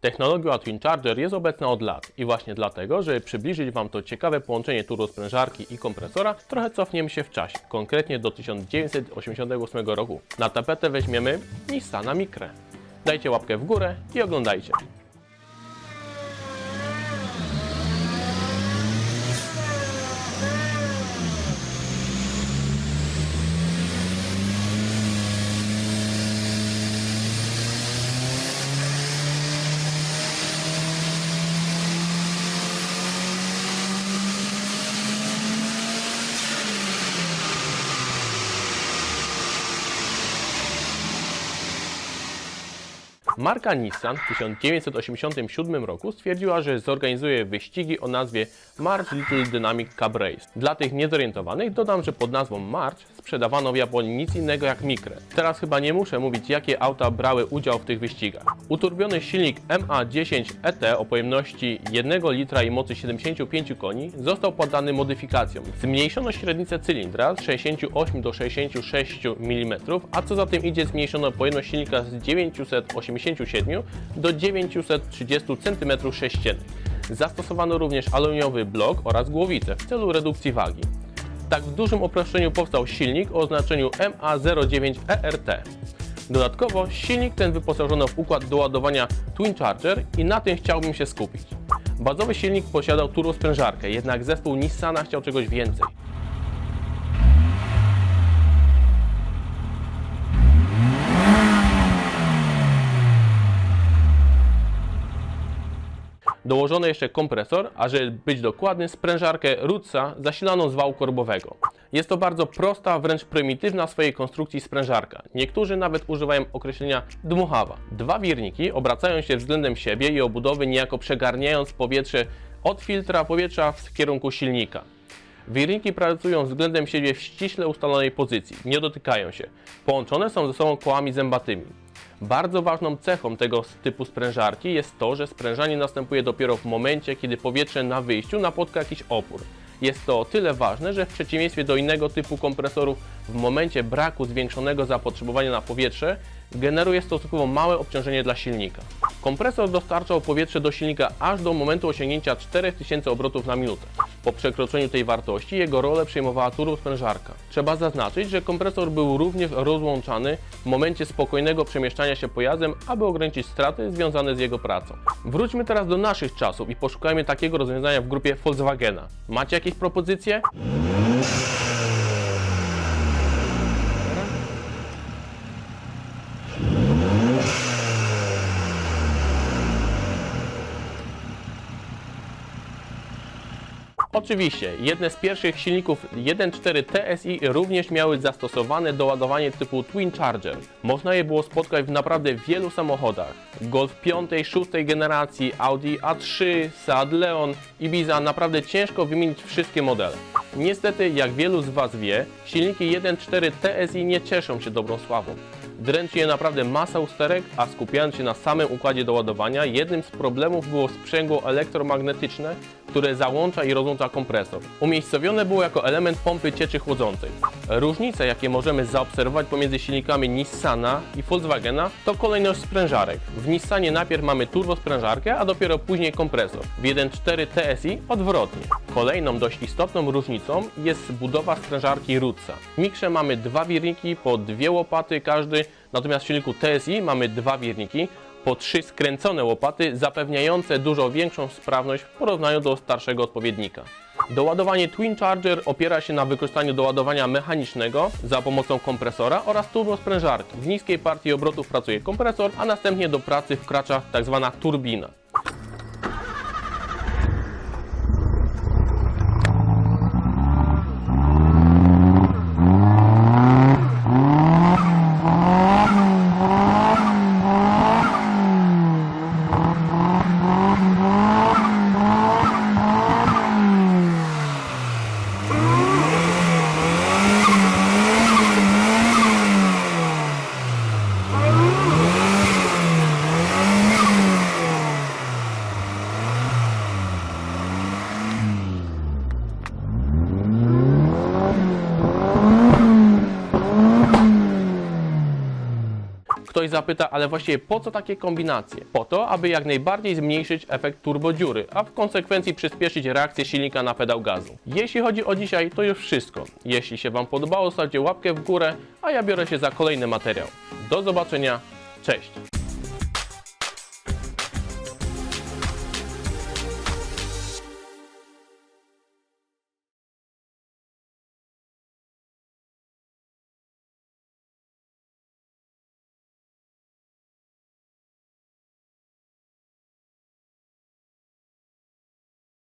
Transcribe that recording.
Technologia Twin Charger jest obecna od lat i właśnie dlatego, żeby przybliżyć Wam to ciekawe połączenie turbosprężarki i kompresora, trochę cofniemy się w czasie, konkretnie do 1988 roku. Na tapetę weźmiemy Nissana Micrę. Dajcie łapkę w górę i oglądajcie. Marka Nissan w 1987 roku stwierdziła, że zorganizuje wyścigi o nazwie March Little Dynamic Cab Race. Dla tych niezorientowanych dodam, że pod nazwą March sprzedawano w Japonii nic innego jak Micrę. Teraz chyba nie muszę mówić, jakie auta brały udział w tych wyścigach. Uturbiony silnik MA10 ET o pojemności 1 litra i mocy 75 koni został poddany modyfikacjom. Zmniejszono średnicę cylindra z 68 do 66 mm, a co za tym idzie zmniejszono pojemność silnika z 987 do 930 cm3. Zastosowano również aluminiowy blok oraz głowicę w celu redukcji wagi. Tak w dużym uproszczeniu powstał silnik o oznaczeniu MA09ERT. Dodatkowo silnik ten wyposażono w układ do ładowania Twin Charger i na tym chciałbym się skupić. Bazowy silnik posiadał turbosprężarkę, jednak zespół Nissana chciał czegoś więcej. Dołożono jeszcze kompresor, a żeby być dokładny, sprężarkę Rutsa zasilaną z wału korbowego. Jest to bardzo prosta, wręcz prymitywna w swojej konstrukcji sprężarka. Niektórzy nawet używają określenia dmuchawa. Dwa wirniki obracają się względem siebie i obudowy niejako przegarniając powietrze od filtra powietrza w kierunku silnika. Wirniki pracują względem siebie w ściśle ustalonej pozycji, nie dotykają się. Połączone są ze sobą kołami zębatymi. Bardzo ważną cechą tego typu sprężarki jest to, że sprężanie następuje dopiero w momencie, kiedy powietrze na wyjściu napotka jakiś opór. Jest to o tyle ważne, że w przeciwieństwie do innego typu kompresorów, w momencie braku zwiększonego zapotrzebowania na powietrze, generuje stosunkowo małe obciążenie dla silnika. Kompresor dostarczał powietrze do silnika aż do momentu osiągnięcia 4000 obrotów na minutę. Po przekroczeniu tej wartości jego rolę przejmowała turbosprężarka. Trzeba zaznaczyć, że kompresor był również rozłączany w momencie spokojnego przemieszczania się pojazdem, aby ograniczyć straty związane z jego pracą. Wróćmy teraz do naszych czasów i poszukajmy takiego rozwiązania w grupie Volkswagena. Macie jakieś propozycje? Oczywiście, jedne z pierwszych silników 1.4 TSI również miały zastosowane doładowanie typu Twin Charger. Można je było spotkać w naprawdę wielu samochodach. Golf 5, 6 generacji, Audi A3, Seat Leon, Ibiza, naprawdę ciężko wymienić wszystkie modele. Niestety, jak wielu z Was wie, silniki 1.4 TSI nie cieszą się dobrą sławą. Dręczy je naprawdę masa usterek, a skupiając się na samym układzie doładowania, jednym z problemów było sprzęgło elektromagnetyczne, które załącza i rozłącza kompresor. Umiejscowione było jako element pompy cieczy chłodzącej. Różnice, jakie możemy zaobserwować pomiędzy silnikami Nissana i Volkswagena, to kolejność sprężarek. W Nissanie najpierw mamy turbosprężarkę, a dopiero później kompresor. W 1.4 TSI odwrotnie. Kolejną dość istotną różnicą jest budowa sprężarki Rutsa. W Mikrze mamy dwa wirniki po dwie łopaty każdy, natomiast w silniku TSI mamy dwa wirniki po trzy skręcone łopaty zapewniające dużo większą sprawność w porównaniu do starszego odpowiednika. Doładowanie Twin Charger opiera się na wykorzystaniu doładowania mechanicznego za pomocą kompresora oraz turbosprężarki. W niskiej partii obrotów pracuje kompresor, a następnie do pracy wkracza tzw. turbina. Zapyta, ale właściwie po co takie kombinacje? Po to, aby jak najbardziej zmniejszyć efekt turbodziury, a w konsekwencji przyspieszyć reakcję silnika na pedał gazu. Jeśli chodzi o dzisiaj, to już wszystko. Jeśli się Wam podobało, zostawcie łapkę w górę, a ja biorę się za kolejny materiał. Do zobaczenia, cześć!